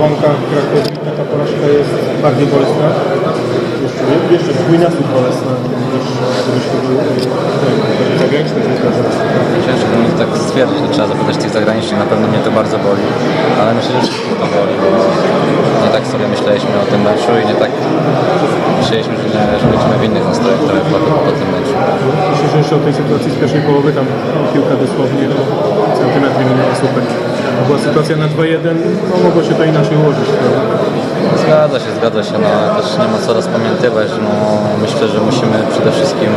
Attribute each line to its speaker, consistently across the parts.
Speaker 1: wankach Krakowi taka porażka jest bardziej bolesna? Jeszcze, jeszcze dwójnasób bolesna niż gdybyś chodził do zagranicznych piłkarzy.
Speaker 2: Ciężko mi tak stwierdzić, to trzeba zapytać tych zagranicznych, na pewno mnie to bardzo boli, ale myślę, że wszystkich to boli, bo nie tak sobie myśleliśmy o tym meczu i nie tak myśleliśmy, że, nie, że będziemy w innych nastrojach trochę po, po tym meczu.
Speaker 1: Myślę, że jeszcze o tej sytuacji z pierwszej połowy, tam piłka dosłownie o centymetry minęła super. Była sytuacja na 2-1, no mogło się to inaczej ułożyć.
Speaker 2: Zgadza się, zgadza się, no też nie ma co rozpamiętywać, no myślę, że musimy przede wszystkim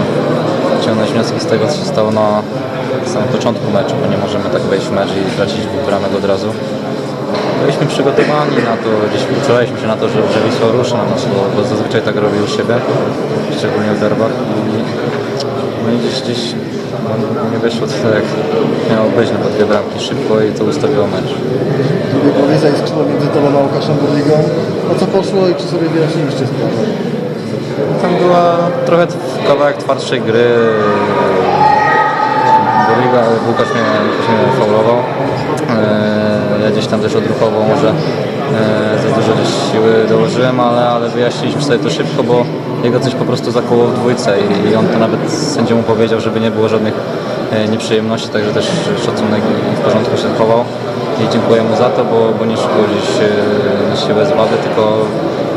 Speaker 2: ciągnąć wnioski z tego, co się stało na samym początku meczu, bo nie możemy tak wejść w mecz i tracić dwóch bramek od razu. Byliśmy przygotowani na to, gdzieś uczyliśmy się na to, że, że Wisła na nas, bo, bo zazwyczaj tak robi u siebie, szczególnie w derbach no i gdzieś, gdzieś nie wyszło to tak jak miało być, bo dwie bramki szybko i to ustawiło mecz.
Speaker 3: Rywalizacja jest skrzydła między Tobą a Łukaszem Burligą. O co poszło i czy sobie wyjaśniliście sprawę?
Speaker 2: Tam była trochę kawałek twardszej gry. Boriga, Łukasz mnie, Łukasz mnie faulował. Eee, Ja gdzieś tam też odruchowo może eee, za dużo gdzieś siły dołożyłem, ale, ale wyjaśniliśmy sobie to szybko, bo jego coś po prostu zakoło w dwójce i on to nawet sędziemu powiedział, żeby nie było żadnych e, nieprzyjemności, także też szacunek i w porządku się zachował. I dziękuję mu za to, bo, bo nie szukał gdzieś e, na siłę z wady, tylko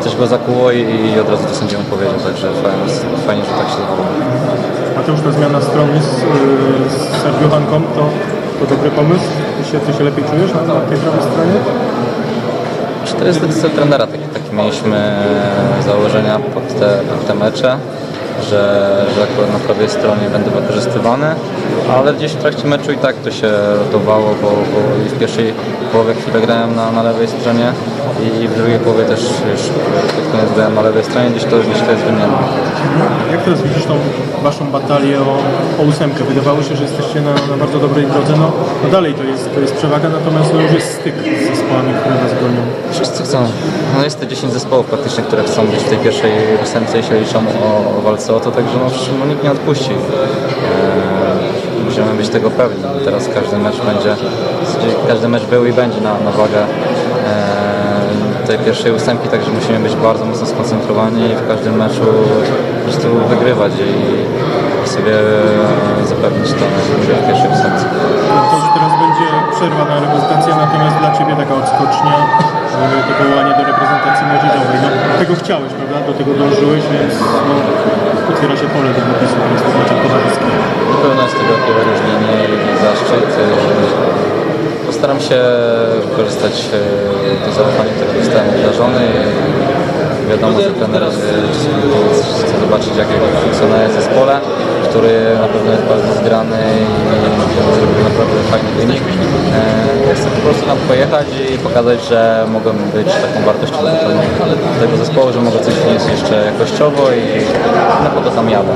Speaker 2: coś go zakuło i, i od razu to sędziemu powiedział, także fajnie, fajnie że tak się zachował.
Speaker 1: Mateusz, ta zmiana strony z, yy, z Sergio Hanką, to, to dobry pomysł? Ty się, ty się lepiej czujesz na, na tej prawej stronie?
Speaker 2: Czy to jest decyzja trenera, takie, takie mieliśmy założenia pod te, pod te mecze, że, że akurat na prawej stronie będę wykorzystywany, ale gdzieś w trakcie meczu i tak to się rotowało, bo, bo i w pierwszej połowie chwilę grałem na, na lewej stronie i w drugiej połowie też już pod koniec grałem na lewej stronie, gdzieś to, gdzieś to jest wymienne.
Speaker 1: Jak teraz widzisz tą waszą batalię o, o ósemkę? Wydawało się, że jesteście na, na bardzo dobrej drodze. No, no dalej to jest, to jest przewaga, natomiast no już jest styk z zespołami, które was gonią.
Speaker 2: Wszyscy chcą. No jest te 10 zespołów praktycznie, które chcą być w tej pierwszej ósemce i się liczą o, o walce o to, także no, no nikt nie odpuści. Eee, musimy być tego pewni. Teraz każdy mecz będzie, każdy mecz był i będzie na, na wagę eee, tej pierwszej ósemki, także musimy być bardzo mocno skoncentrowani i w każdym meczu po prostu wygrywać i, sobie e, zapewnić to w pierwszej ósemce.
Speaker 1: To już teraz będzie przerwa na reprezentację, natomiast dla Ciebie taka odskocznia, to powołanie do reprezentacji młodzieżowej. No, tego chciałeś, prawda? Do tego dążyłeś, więc no, otwiera się pole do popisu teraz w meczach towarzyskich.
Speaker 2: Na pewno jest tego wielkie wyróżnienie i zaszczyt. Postaram się wykorzystać yy, to zaufanie, które zostałem obdarzony. Wiadomo, że trener chce zobaczyć, jak funkcjonuje zespole, który na pewno jest bardzo zgrany i zrobił naprawdę fajny wynik. Ja chcę po prostu tam pojechać i pokazać, że mogę być taką wartością tego zespołu, że mogę coś wnieść jeszcze jakościowo i na po to tam jadę.